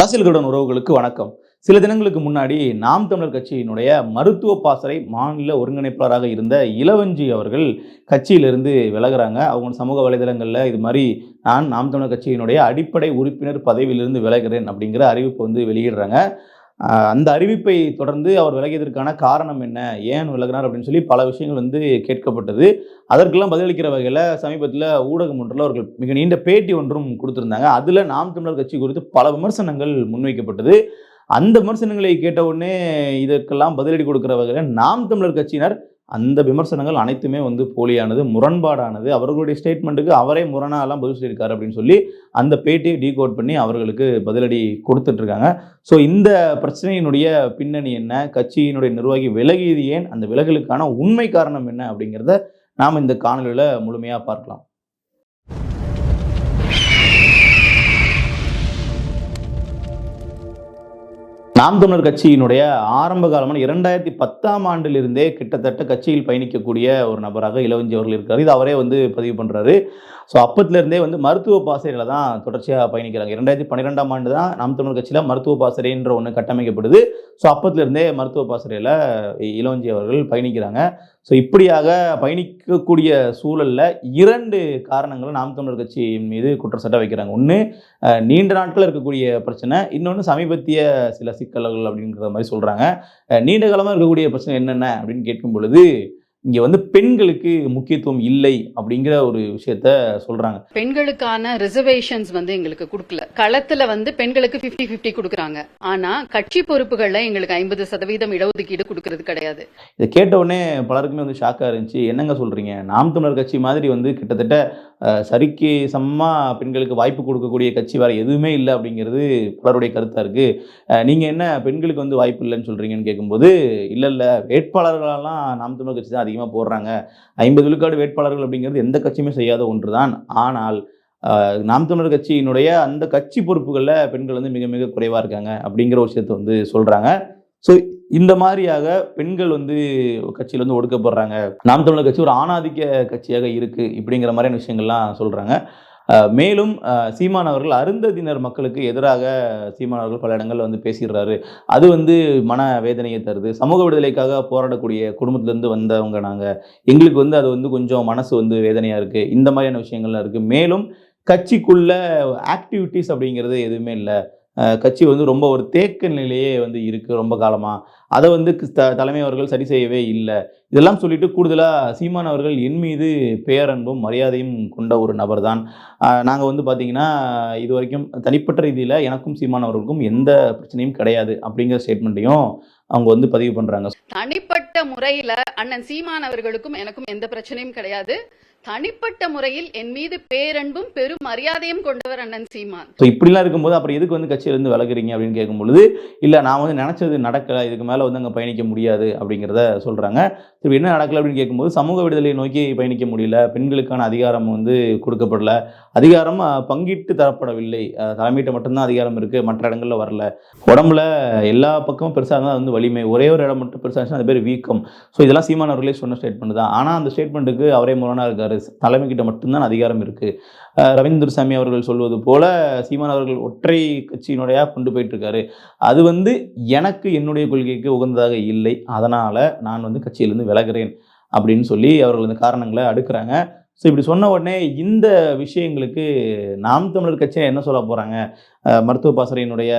அரசியல்களுடன் உறவுகளுக்கு வணக்கம். சில தினங்களுக்கு முன்னாடி நாம் தமிழர் கட்சியினுடைய மருத்துவ பாசறை மாநில ஒருங்கிணைப்பாளராக இருந்த இளவஞ்சி அவர்கள் கட்சியிலிருந்து விலகிறாங்க. அவங்க சமூக வலைதளங்களில் இது மாதிரி நான் நாம் தமிழர் கட்சியினுடைய அடிப்படை உறுப்பினர் பதவியிலிருந்து விலகிறேன் அப்படிங்கிற அறிவிப்பு வந்து வெளியிடுறாங்க. அந்த அறிவிப்பை தொடர்ந்து அவர் விலகியதற்கான காரணம் என்ன? ஏன் விலகினார் அப்படின்னு சொல்லி பல விஷயங்கள் வந்து கேட்கப்பட்டது. அதற்கெல்லாம் பதிலளிக்கிற வகையில் சமீபத்தில் ஊடகம் ஒன்றில் அவர்கள் மிக நீண்ட பேட்டி ஒன்றும் கொடுத்திருந்தாங்க. அதில் நாம் தமிழர் கட்சி குறித்து பல விமர்சனங்கள் முன்வைக்கப்பட்டது. அந்த விமர்சனங்களை கேட்ட உடனே இதற்கெல்லாம் பதிலடி கொடுக்கிற வகையில் நாம் தமிழர் கட்சியினர் அந்த விமர்சனங்கள் அனைத்துமே வந்து போலியானது முரண்பாடானது. அவர்களுடைய ஸ்டேட்மெண்ட்டுக்கு அவரே முரணாலாம் பதில் சொல்லியிருக்காரு அப்படின்னு சொல்லி அந்த பேட்டியை டீகோட் பண்ணி அவர்களுக்கு பதிலடி கொடுத்துட்டு இருக்காங்க ஸோ இந்த பிரச்சனையினுடைய பின்னணி என்ன? கட்சியினுடைய நிர்வாகி விலகியது ஏன்? அந்த விலகலுக்கான உண்மை காரணம் என்ன அப்படிங்கிறத நாம் இந்த காணொலியில் முழுமையாக பார்க்கலாம். நாம் தமிழர் கட்சியினுடைய ஆரம்ப காலமான இரண்டாயிரத்தி பத்தாம் ஆண்டிலிருந்தே கிட்டத்தட்ட கட்சியில் பயணிக்கக்கூடிய ஒரு நபராக இளவஞ்சி அவர்கள் இருக்காரு. இது அவரே வந்து பதிவு பண்ணுறாரு ஸோ அப்பத்திலிருந்தே வந்து மருத்துவ பாசறையில் தான் தொடர்ச்சியாக பயணிக்கிறாங்க. இரண்டாயிரத்தி பன்னிரெண்டாம் ஆண்டு தான் நாம் தமிழர் கட்சியில் மருத்துவ பாசறைன்ற ஒன்று கட்டமைக்கப்படுது ஸோ அப்பத்திலிருந்தே மருத்துவ பாசறையில் இளவஞ்சி அவர்கள் பயணிக்கிறாங்க. ஸோ இப்படியாக பயணிக்கக்கூடிய சூழலில் இரண்டு காரணங்களை நாம் தமிழர் கட்சியின் மீது குற்றச்சாட்டை வைக்கிறாங்க. ஒன்று நீண்ட நாட்கள் இருக்கக்கூடிய பிரச்சனை. இன்னொன்று சமீபத்திய சில சிக்கல்கள் அப்படிங்கிற மாதிரி சொல்கிறாங்க நீண்ட காலமாக இருக்கக்கூடிய பிரச்சனை என்னென்ன அப்படின்னு கேட்கும் பொழுது இங்கே வந்து பெண்களுக்கு முக்கியத்துவம் இல்லை அப்படிங்கிற ஒரு விஷயத்த சொல்கிறாங்க பெண்களுக்கான ரிசர்வேஷன்ஸ் வந்து எங்களுக்கு கொடுக்கல. களத்துல வந்து பெண்களுக்கு 50 50 கொடுக்கறாங்க. ஆனா கட்சி பொறுப்புகள்ல எங்களுக்கு ஐம்பது சதவீதம் இடஒதுக்கீடு கொடுக்கறது கிடையாது. இதை கேட்ட உடனே பலருக்குமே வந்து ஷாக்காக இருந்துச்சு. என்னங்க சொல்கிறீங்க நாம் தமிழர் கட்சி மாதிரி வந்து கிட்டத்தட்ட சரிக்கு சமமா பெண்களுக்கு வாய்ப்பு கொடுக்கக்கூடிய கட்சி வேறு எதுவுமே இல்லை அப்படிங்கிறது பலருடைய கருத்தாக இருக்குது நீங்கள் என்ன பெண்களுக்கு வந்து வாய்ப்பு இல்லைன்னு சொல்கிறீங்கன்னு கேட்கும்போது இல்லை இல்லை வேட்பாளர்களெல்லாம் நாம் தமிழர் கட்சி தான் அதிகமாக போடுறாங்க. ஐம்பது விழுக்காடு வேட்பாளர்கள் அப்படிங்கிறது எந்த கட்சியுமே செய்யாத ஒன்று தான் ஆனால் நாம் தமிழர் கட்சியினுடைய அந்த கட்சி பொறுப்புகளில் பெண்கள் வந்து மிக மிக குறைவாக இருக்காங்க அப்படிங்கிற ஒரு விஷயத்தை வந்து சொல்கிறாங்க ஸோ இந்த மாதிரியாக பெண்கள் வந்து கட்சியில் வந்து ஒடுக்கப்படுறாங்க. நாம் தமிழர் கட்சி ஒரு ஆணாதிக்க கட்சியாக இருக்கு இப்படிங்கிற மாதிரியான விஷயங்கள்லாம் சொல்கிறாங்க மேலும் சீமான் அவர்கள் அருந்ததினர் மக்களுக்கு எதிராக சீமான் அவர்கள் பல இடங்களில் வந்து பேசிடுறாரு. அது வந்து மன வேதனையை தருது. சமூக விடுதலைக்காக போராடக்கூடிய குடும்பத்திலேருந்து வந்தவங்க நாங்கள் எங்களுக்கு வந்து அது வந்து கொஞ்சம் மனசு வந்து வேதனையாக இருக்குது இந்த மாதிரியான விஷயங்கள்லாம் இருக்குது மேலும் கட்சிக்குள்ள ஆக்டிவிட்டீஸ் அப்படிங்கிறது எதுவுமே இல்லை. கட்சி வந்து ரொம்ப ஒரு தேக்க நிலையே வந்து இருக்கு ரொம்ப காலமா. அதை வந்து கிறிஸ்த தலைமை அவர்கள் சரி செய்யவே இல்லை. இதெல்லாம் சொல்லிட்டு கூடுதலாக சீமான் அவர்கள் என் மீது பேரன்பும் மரியாதையும் கொண்ட ஒரு நபர் தான் நாங்கள் வந்து பார்த்தீங்கன்னா இது வரைக்கும் தனிப்பட்ட ரீதியில் எனக்கும் சீமான் அவர்களுக்கும் எந்த பிரச்சனையும் கிடையாது அப்படிங்கிற ஸ்டேட்மெண்ட்டையும் அவங்க வந்து பதிவு பண்ணுறாங்க தனிப்பட்ட முறையில அண்ணன் சீமான் அவர்களுக்கும் எனக்கும் எந்த பிரச்சனையும் கிடையாது. தனிப்பட்ட முறையில் என் மீது பேரன்பும் பெரும் மரியாதையும் கொண்டவர் அண்ணன் சீமான். ஸோ இப்படிலாம் இருக்கும்போது அப்புறம் எதுக்கு வந்து கட்சியிலேருந்து விலகுறீங்க அப்படின்னு கேட்கும் பொழுது இல்லை நான் வந்து நினச்சது நடக்கலை இதுக்கு மேலே வந்து அங்கே பயணிக்க முடியாது அப்படிங்கிறத சொல்கிறாங்க இப்போ என்ன நடக்கலை அப்படின்னு கேட்கும்போது சமூக விடுதலையை நோக்கி பயணிக்க முடியல பெண்களுக்கான அதிகாரம் வந்து கொடுக்கப்படல. அதிகாரம் பங்கிட்டு தரப்படவில்லை. தலைமையிட்ட மட்டும்தான் அதிகாரம் இருக்குது மற்ற இடங்களில் வரல. உடம்புல எல்லா பக்கமும் பெருசாக இருந்தால் வந்து வலிமை. ஒரே ஒரு இடம் மட்டும் பெருசாக இருந்துச்சுன்னா அது பேர் வீக்கம். ஸோ இதெல்லாம் சீமான் அவர்களே சொன்ன ஸ்டேட்மெண்ட் தான். ஆனால் அந்த ஸ்டேட்மெண்ட்டுக்கு அவரே முரணாக இருக்காரு. தலைமைக்கிட்ட மட்டும்தான் அதிகாரம் இருக்குது ரவீந்திர சாமி அவர்கள் சொல்வது போல சீமான் அவர்கள் ஒற்றை கட்சியினுடைய கொண்டு போயிட்டு இருக்காரு அது வந்து எனக்கு என்னுடைய கொள்கைக்கு உகந்ததாக இல்லை. அதனால் நான் வந்து கட்சியிலேருந்து விலகுறேன் அப்படின்னு சொல்லி அவர்கள் இந்த காரணங்களை அடுக்கிறாங்க. ஸோ இப்படி சொன்ன உடனே இந்த விஷயங்களுக்கு நாம் தமிழர் கட்சியை என்ன சொல்ல போகிறாங்க மருத்துவ பாசறையினுடைய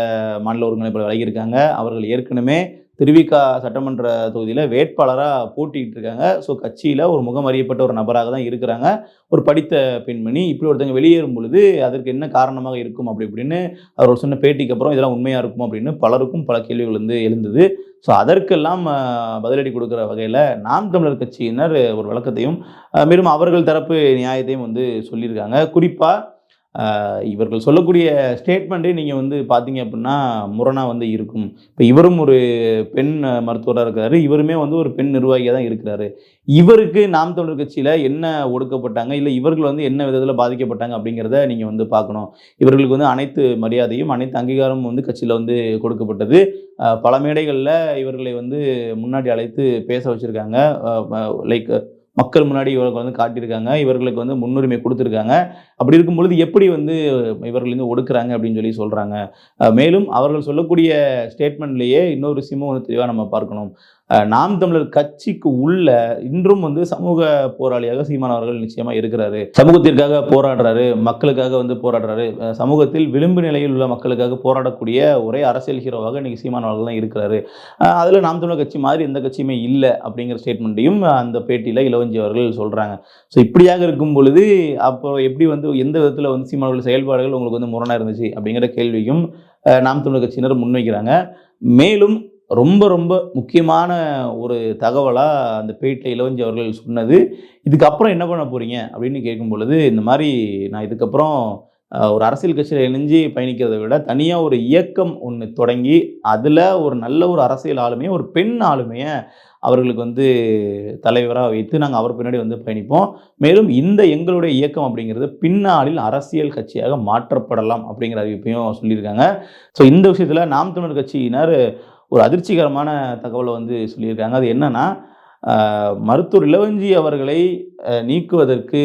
மாநில ஒருங்கிணைப்பாளர் விலகியிருக்காங்க. அவர்கள் ஏற்கனவே திருவிக்கா சட்டமன்ற தொகுதியில் வேட்பாளராக போட்டிகிட்டு இருக்காங்க. ஸோ கட்சியில் ஒரு முகம் அறியப்பட்ட ஒரு நபராக தான் இருக்கிறாங்க. ஒரு படித்த பெண்மணி இப்படி ஒருத்தங்க வெளியேறும் பொழுது அதற்கு என்ன காரணமாக இருக்கும் அப்படி இப்படின்னு அவர் சொன்ன பேட்டிக்கு அப்புறம் இதெல்லாம் உண்மையாக இருக்கும் அப்படின்னு பலருக்கும் பல கேள்விகள் வந்து எழுந்தது. ஸோ அதற்கெல்லாம் பதிலடி கொடுக்குற வகையில் நாம் தமிழர் கட்சியினர் ஒரு விளக்கத்தையும் மேலும் அவர்கள் தரப்பு நியாயத்தையும் வந்து சொல்லியிருக்காங்க. குறிப்பாக இவர்கள் சொல்லக்கூடிய ஸ்டேட்மெண்ட்டே நீங்கள் வந்து பார்த்தீங்க அப்படின்னா முரணாக வந்து இருக்கும். இப்போ இவரும் ஒரு பெண் மருத்துவராக இருக்கிறாரு. இவருமே வந்து ஒரு பெண் நிர்வாகியாக தான் இருக்கிறாரு. இவருக்கு நாம் தமிழர் கட்சியில் என்ன ஒடுக்கப்பட்டாங்க? இல்லை இவர்கள் வந்து என்ன விதத்தில் பாதிக்கப்பட்டாங்க அப்படிங்கிறத நீங்கள் வந்து பார்க்கணும். இவர்களுக்கு வந்து அனைத்து மரியாதையும் அனைத்து அங்கீகாரமும் வந்து கட்சியில் வந்து கொடுக்கப்பட்டது. பல மேடைகளில் இவர்களை வந்து முன்னாடி அழைத்து பேச வச்சுருக்காங்க. லைக் மக்கள் முன்னாடி இவர்கள் வந்து காட்டியிருக்காங்க. இவர்களுக்கு வந்து முன்னுரிமை கொடுத்துருக்காங்க. அப்படி இருக்கும் பொழுது எப்படி வந்து இவர்கள் வந்து ஒடுக்குறாங்க அப்படின்னு சொல்லி சொல்கிறாங்க மேலும் அவர்கள் சொல்லக்கூடிய ஸ்டேட்மெண்ட்லேயே இன்னொரு விஷயமும் வந்து தெளிவாக நம்ம பார்க்கணும். நாம் தமிழர் கட்சிக்கு உள்ள இன்றும் வந்து சமூக போராளியாக சீமான் அவர்கள் நிச்சயமா இருக்கிறாரு. சமூகத்திற்காக போராடுறாரு மக்களுக்காக வந்து போராடுறாரு. சமூகத்தில் விளிம்பு நிலையில் உள்ள மக்களுக்காக போராடக்கூடிய ஒரே அரசியல் ஹீரோவாக இன்னைக்கு சீமான் அவர்கள் தான் இருக்கிறாரு. அஹ் அதுல நாம் தமிழர் கட்சி மாதிரி எந்த கட்சியுமே இல்லை அப்படிங்கிற ஸ்டேட்மெண்ட்டையும் அந்த பேட்டியில இளவஞ்சி அவர்கள் சொல்றாங்க. ஸோ இப்படியாக இருக்கும் பொழுது அப்போ எப்படி வந்து எந்த விதத்தில் வந்து சீமான் செயல்பாடுகள் உங்களுக்கு வந்து முரணாக இருந்துச்சு அப்படிங்கிற கேள்வியும் நாம் தமிழர் கட்சியினர் முன்வைக்கிறாங்க. மேலும் ரொம்ப ரொம்ப முக்கியமான ஒரு தகவலாக அந்த பேட்டில் இளவஞ்சி அவர்கள் சொன்னது இதுக்கப்புறம் என்ன பண்ண போறீங்க? அப்படின்னு கேட்கும் பொழுது இந்த மாதிரி நான் இதுக்கப்புறம் ஒரு அரசியல் கட்சியில் இணைஞ்சு பயணிக்கிறதை விட தனியாக ஒரு இயக்கம் ஒன்று தொடங்கி அதில் ஒரு நல்ல ஒரு அரசியல் ஆளுமையை ஒரு பெண் ஆளுமையை அவர்களுக்கு வந்து தலைவராக வைத்து நாங்கள் அவர் பின்னாடி வந்து பயணிப்போம். மேலும் இந்த எங்களுடைய இயக்கம் அப்படிங்கிறது பின்னாளில் அரசியல் கட்சியாக மாற்றப்படலாம் அப்படிங்கிற அறிவிப்பையும் சொல்லியிருக்காங்க. ஸோ இந்த விஷயத்தில் நாம் தமிழர் கட்சியினர் ஒரு அதிர்ச்சிகரமான தகவலை வந்து சொல்லியிருக்காங்க. அது என்னன்னா மருத்துவர் இளவஞ்சி அவர்களை நீக்குவதற்கு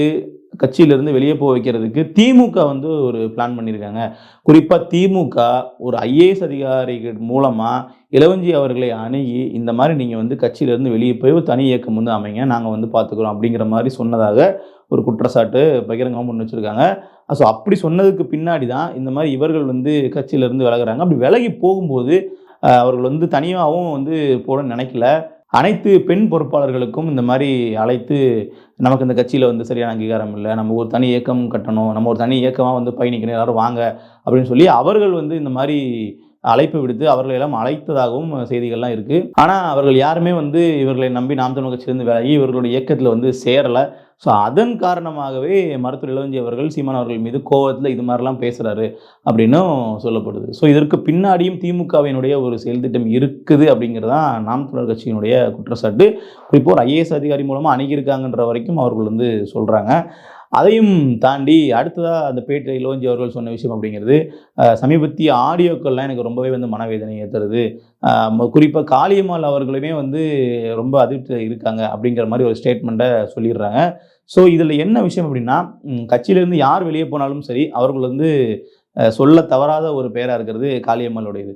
கட்சியிலிருந்து வெளியே போக வைக்கிறதுக்கு திமுக வந்து ஒரு பிளான் பண்ணியிருக்காங்க. குறிப்பாக திமுக ஒரு ஐஏஎஸ் அதிகாரிகள் மூலமாக இளவஞ்சி அவர்களை அணுகி இந்த மாதிரி நீங்கள் வந்து கட்சியிலேருந்து வெளியே போய் ஒரு தனி இயக்கம் வந்து அமைங்க நாங்கள் வந்து பார்த்துக்குறோம் அப்படிங்கிற மாதிரி சொன்னதாக ஒரு குற்றச்சாட்டு பகிரங்கமாக முன் வச்சுருக்காங்க. ஸோ அப்படி சொன்னதுக்கு பின்னாடி தான் இந்த மாதிரி இவர்கள் வந்து கட்சியிலேருந்து விலகுறாங்க. அப்படி விலகி போகும்போது அவர்கள் வந்து தனியாகவும் வந்து போட நினைக்கல. அனைத்து பெண் பொறுப்பாளர்களுக்கும் இந்த மாதிரி அழைத்து நமக்கு இந்த கட்சியில் வந்து சரியான அங்கீகாரம் இல்லை. நம்ம ஒரு தனி இயக்கம் கட்டணும். நம்ம ஒரு தனி இயக்கமாக வந்து பயணிக்கணும். எல்லாரும் வாங்க அப்படின்னு சொல்லி அவர்கள் வந்து இந்த மாதிரி அழைப்பு விடுத்து அவர்களை எல்லாம் அழைத்ததாகவும் செய்திகள்லாம் இருக்குது ஆனால் அவர்கள் யாருமே வந்து இவர்களை நம்பி நாம் தமிழ் கட்சியிலிருந்து விலகி இவர்களுடைய இயக்கத்தில் வந்து சேரலை. ஸோ அதன் காரணமாகவே மருத்துவர் இளவஞ்சி அவர்கள் சீமான் அவர்கள் மீது கோவத்தில் இது மாதிரிலாம் பேசுகிறாரு அப்படின்னும் சொல்லப்படுது. ஸோ இதற்கு பின்னாடியும் திமுகவினுடைய ஒரு செயல் திட்டம் இருக்குது அப்படிங்கிறதான் நாம் தமிழர் கட்சியினுடைய குற்றச்சாட்டு. குறிப்பாக ஒரு ஐஏஎஸ் அதிகாரி மூலமாக அணுகியிருக்காங்கன்ற வரைக்கும் அவர்கள் வந்து சொல்கிறாங்க அதையும் தாண்டி அடுத்ததாக அந்த பேட்டை இளவஞ்சி அவர்கள் சொன்ன விஷயம் அப்படிங்கிறது சமீபத்திய ஆடியோக்கள்லாம் எனக்கு ரொம்பவே வந்து மனவேதனை ஏற்றுறது குறிப்பாக காளியம்மாள் அவர்களுமே வந்து ரொம்ப அதிர்ப்தி இருக்காங்க அப்படிங்கிற மாதிரி ஒரு ஸ்டேட்மெண்ட்டை சொல்லிடுறாங்க. ஸோ இதில் என்ன விஷயம் அப்படின்னா கட்சியிலேருந்து யார் வெளியே போனாலும் சரி அவர்கள் வந்து சொல்ல தவறாத ஒரு பெயராக இருக்கிறது காளியம்மாளுடையது.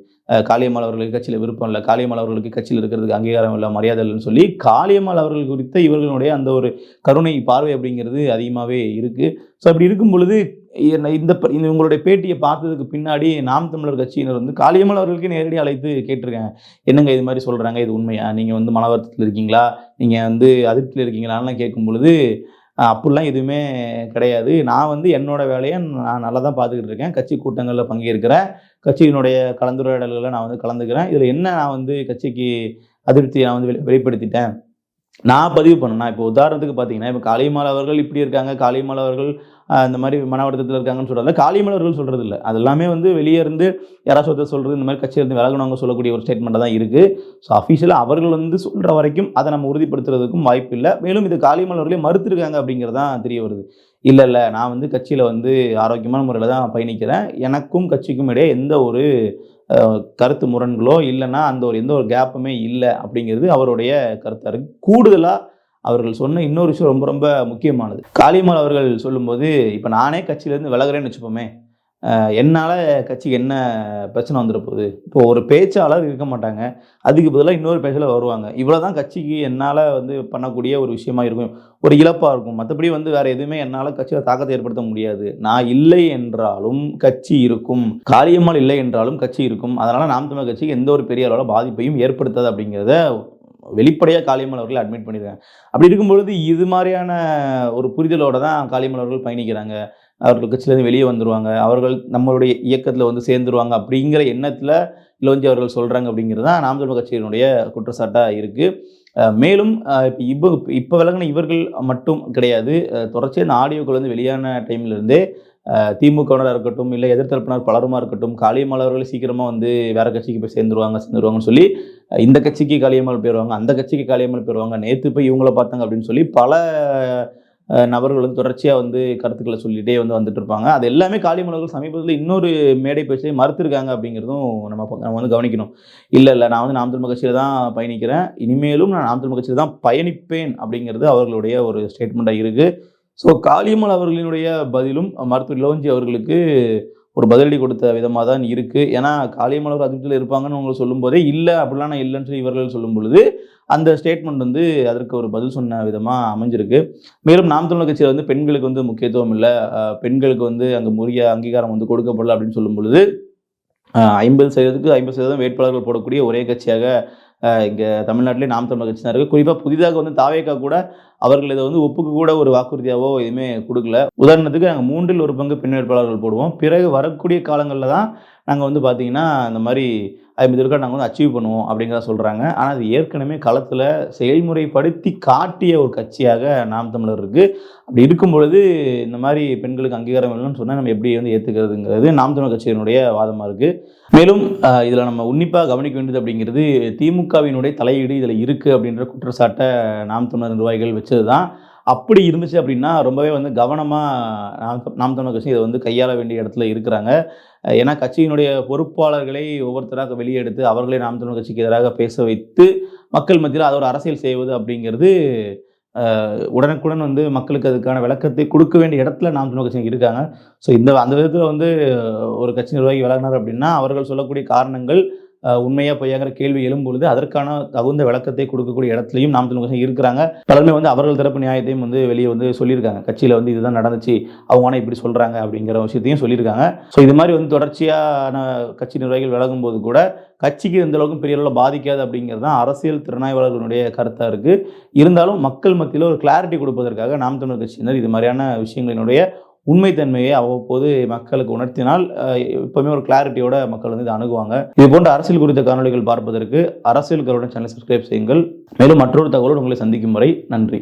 காளியம்மாள் அவர்களுக்கு கட்சியில் விருப்பம் இல்லை. காளியம்மாள் அவர்களுக்கு கட்சியில் இருக்கிறதுக்கு அங்கீகாரம் இல்லை மரியாதை இல்லைன்னு சொல்லி காளியம்மாள் அவர்கள் குறித்த இவர்களுடைய அந்த ஒரு கருணை பார்வை அப்படிங்கிறது அதிகமாகவே இருக்குது ஸோ அப்படி இருக்கும் பொழுது என்ன- இந்த இந்த உங்களுடைய பேட்டியை பார்த்ததுக்கு பின்னாடி நாம் தமிழர் கட்சியினர் வந்து காளியம்மாள் அவர்களுக்கு நேரடி அழைத்து கேட்டிருக்காங்க. என்னங்க இது மாதிரி சொல்கிறாங்க இது உண்மையா? நீங்கள் வந்து மன வருத்தத்தில் இருக்கீங்களா? நீங்கள் வந்து அதிருப்தியில் இருக்கீங்களான்லாம் கேட்கும் பொழுது அப்படிலாம் எதுவுமே கிடையாது. நான் வந்து என்னோட வேலையை நான் நல்லா தான் பார்த்துக்கிட்டு இருக்கேன். கட்சி கூட்டங்களில் பங்கேற்கிறேன் கட்சியினுடைய கலந்துரையாடல்களில் நான் வந்து கலந்துக்கிறேன். இதில் என்ன நான் வந்து கட்சிக்கு அதிருப்தியை நான் வந்து வெளி- வெளிப்படுத்திட்டேன்? நான் பதிவு பண்ணேன் இப்போ உதாரணத்துக்கு பார்த்தீங்கன்னா இப்போ காளியம்மாள் அவர்கள் இப்படி இருக்காங்க காளியம்மாள் அவர்கள் இந்த மாதிரி மன வருத்தத்தில் இருக்காங்கன்னு சொல்கிறாங்க காளியம்மாள் அவர்கள் சொல்கிறது இல்லை. அது எல்லாமே வந்து வெளியே இருந்து யாராச்சும் ஒருத்தர் சொல்கிறது இந்த மாதிரி கட்சியிலிருந்து விலகணவங்க சொல்லக்கூடிய ஒரு ஸ்டேட்மெண்ட்டாக தான் இருக்குது ஸோ அஃபீஷியலாக அவர்கள் வந்து சொல்கிற வரைக்கும் அதை நம்ம உறுதிப்படுத்துறதுக்கும் வாய்ப்பு இல்லை. மேலும் இது காளியம்மாள் அவர்களே மறுத்துருக்காங்க அப்படிங்கிறது தான் தெரிய வருது. இல்லை இல்லை நான் வந்து கட்சியில் வந்து ஆரோக்கியமான முறையில் தான் பயணிக்கிறேன். எனக்கும் கட்சிக்கும் இடையே எந்த ஒரு கருத்து முரண்களோ இல்லைன்னா அந்த ஒரு எந்த ஒரு கேப்புமே இல்லை அப்படிங்கிறது அவருடைய கருத்தாக இருக்கு. கூடுதலாக அவர்கள் சொன்ன இன்னொரு விஷயம் ரொம்ப ரொம்ப முக்கியமானது. காளியம்மாள் அவர்கள் சொல்லும்போது இப்போ நானே கட்சியிலேருந்து விலகுறேன்னு வச்சுப்போமே என்னால் கட்சிக்கு என்ன பிரச்சனை வந்துட போகுது? இப்போ ஒரு பேச்சாளர் இருக்க மாட்டாங்க. அதுக்கு பதிலாக இன்னொரு பேச்சாளர் வருவாங்க. இவ்வளோ தான் கட்சிக்கு என்னால் வந்து பண்ணக்கூடிய ஒரு விஷயமா இருக்கும். ஒரு இழப்பாக இருக்கும். மற்றபடி வந்து வேறு எதுவுமே என்னால் கட்சியில் தாக்கத்தை ஏற்படுத்த முடியாது. நான் இல்லை என்றாலும் கட்சி இருக்கும். காளியம்மாள் இல்லை என்றாலும் கட்சி இருக்கும். அதனால் நாம் தமிழ் கட்சிக்கு எந்த ஒரு பெரிய அளவில் பாதிப்பையும் ஏற்படுத்தாது அப்படிங்கிறத வெளிப்படையாக காளியம்மாள் அவர்கள் அட்மிட் பண்ணியிருக்காங்க அப்படி இருக்கும்பொழுது இது மாதிரியான ஒரு புரிதலோடு தான் காளியம்மாள் அவர்கள் பயணிக்கிறாங்க. அவர்கள் கட்சியிலேருந்து வெளியே வந்துருவாங்க. அவர்கள் நம்மளுடைய இயக்கத்தில் வந்து சேர்ந்துருவாங்க அப்படிங்கிற எண்ணத்தில் இளவஞ்சி அவர்கள் சொல்கிறாங்க அப்படிங்கிறது தான் நாம் தமிழ் கட்சியினுடைய குற்றச்சாட்டாக இருக்குது மேலும் இப்போ இப்போ இப்போ விளங்கின இவர்கள் மட்டும் கிடையாது. தொடர்ச்சியாக இந்த ஆடியோக்கள் வந்து வெளியான டைம்லேருந்தே திமுகவினராக இருக்கட்டும் இல்லை எதிர்த்தரப்பினர் பலருமா இருக்கட்டும் காளியம்மாள் அவர்கள் சீக்கிரமாக வந்து வேற கட்சிக்கு போய் சேர்ந்துருவாங்க சேர்ந்துருவாங்கன்னு சொல்லி இந்த கட்சிக்கு காளியம்மாள் போயிடுவாங்க அந்த கட்சிக்கு காளியம்மாள் போயிடுவாங்க நேற்று போய் இவங்கள பார்த்தாங்க அப்படின்னு சொல்லி பல நபர்கள் வந்து தொடர்ச்சியாக வந்து கருத்துக்களை சொல்லிகிட்டே வந்து வந்துட்டு இருப்பாங்க அது எல்லாமே காளியம்மாள் அவர்கள் சமீபத்தில் இன்னொரு மேடை பேச்சை மறுத்திருக்காங்க அப்படிங்கிறதும் நம்ம நம்ம வந்து கவனிக்கணும். இல்லை இல்லை நான் வந்து நாம் தமிழ் கட்சியில் தான் பயணிக்கிறேன். இனிமேலும் நான் நாம் தமிழ் கட்சியில் தான் பயணிப்பேன் அப்படிங்கிறது அவர்களுடைய ஒரு ஸ்டேட்மெண்ட்டாக இருக்குது ஸோ காளியம்மாள் அவர்களினுடைய பதிலும் மருத்துவர் இளவஞ்சி அவர்களுக்கு ஒரு பதிலடி கொடுத்த விதமாக தான் இருக்குது ஏன்னா காளியமலர் அவர் அதிருப்தியில் இருப்பாங்கன்னு அவங்க சொல்லும்போதே இல்லை அப்படிலாம் நான் இல்லைன்னு சொல்லி இவர்கள் சொல்லும் பொழுது அந்த ஸ்டேட்மெண்ட் வந்து அதற்கு ஒரு பதில் சொன்ன விதமாக அமைஞ்சிருக்கு. மேலும் நாம் தமிழர் கட்சியில் வந்து பெண்களுக்கு வந்து முக்கியத்துவம் இல்லை. பெண்களுக்கு வந்து அங்கே முறிய அங்கீகாரம் வந்து கொடுக்கப்படல அப்படின்னு சொல்லும் பொழுது ஐம்பது சதவீதத்துக்கு ஐம்பது சதவீதம் வேட்பாளர்கள் போடக்கூடிய ஒரே கட்சியாக இங்கே தமிழ்நாட்டிலே நாம் தமிழர் கட்சி தான் இருக்குது குறிப்பாக புதிதாக வந்து தாவேக்கா கூட அவர்கள் இதை வந்து ஒப்புக்கு கூட ஒரு வாக்குறுதியாவோ எதுவுமே கொடுக்கல. உதாரணத்துக்கு நாங்கள் மூன்றில் ஒரு பங்கு பெண் வேட்பாளர்கள் போடுவோம். பிறகு வரக்கூடிய காலங்களில் தான் நாங்கள் வந்து பார்த்தீங்கன்னா இந்த மாதிரி அது விழுக்காடு நாங்கள் வந்து அச்சீவ் பண்ணுவோம் அப்படிங்கிறத சொல்கிறாங்க ஆனால் அது ஏற்கனவே களத்தில் செயல்முறைப்படுத்தி காட்டிய ஒரு கட்சியாக நாம் தமிழர் இருக்குது அப்படி இருக்கும் பொழுது இந்த மாதிரி பெண்களுக்கு அங்கீகாரம் இல்லைன்னு சொன்னால் நம்ம எப்படி வந்து ஏற்றுக்கிறதுங்கிறது நாம் தமிழர் கட்சியினுடைய வாதமாக இருக்குது மேலும் இதில் நம்ம உன்னிப்பாக கவனிக்க வேண்டியது அப்படிங்கிறது திமுகவினுடைய தலையீடு இதில் இருக்குது அப்படின்ற குற்றச்சாட்டை நாம் தமிழர் நிர்வாகிகள் வச்சது தான் அப்படி இருந்துச்சு அப்படின்னா ரொம்பவே வந்து கவனமாக நாம் நாம் தமிழர் கட்சி இதை வந்து கையாள வேண்டிய இடத்துல இருக்கிறாங்க. ஏன்னா கட்சியினுடைய பொறுப்பாளர்களை ஒவ்வொருத்தராக வெளியெடுத்து அவர்களை நாம் தமிழர் கட்சிக்கு எதிராக பேச வைத்து மக்கள் மத்தியில் அதோட அரசியல் செய்வது அப்படிங்கிறது உடனுக்குடன் வந்து மக்களுக்கு அதுக்கான விளக்கத்தை கொடுக்க வேண்டிய இடத்துல நாம் தமிழர் கட்சி இருக்காங்க. ஸோ இந்த அந்த விதத்தில் வந்து ஒரு கட்சி நிர்வாகி விலகினார் அப்படின்னா அவர்கள் சொல்லக்கூடிய காரணங்கள் உண்மையாக உண்மையா பொய்யாங்கிற கேள்வி எழும்பொழுது அதற்கான தகுந்த விளக்கத்தை கொடுக்கக்கூடிய இடத்துலையும் நாம் தமிழர் இருக்கிறாங்க. பலருமே வந்து அவர்கள் தரப்பு நியாயத்தையும் வந்து வெளியே வந்து சொல்லியிருக்காங்க. கட்சியில் வந்து இதுதான் நடந்துச்சு அவங்க ஆனால் இப்படி சொல்கிறாங்க அப்படிங்கிற விஷயத்தையும் சொல்லியிருக்காங்க. ஸோ இது மாதிரி வந்து தொடர்ச்சியான கட்சி நிர்வாகிகள் விலகும் போது கூட கட்சிக்கு எந்த அளவுக்கு பெரிய அளவில் பாதிக்காது அப்படிங்கிறது தான் அரசியல் திறனாய்வாளர்களுடைய கருத்தாக இருக்குது இருந்தாலும் மக்கள் மத்தியில் ஒரு கிளாரிட்டி கொடுப்பதற்காக நாம் தமிழர் கட்சியினர் இது மாதிரியான விஷயங்களினுடைய உண்மைத்தன்மையை அவ்வப்போது மக்களுக்கு உணர்த்தினால் எப்பவுமே ஒரு கிளாரிட்டியோட மக்கள் வந்து இதை அணுகுவாங்க. இது போன்ற அரசியல் குறித்த காணொலிகள் பார்ப்பதற்கு அரசியல் கருடன் சேனலை சப்ஸ்கிரைப் செய்யுங்கள். மேலும் மற்றொரு தகவலோடு உங்களை சந்திக்கும் வரை நன்றி.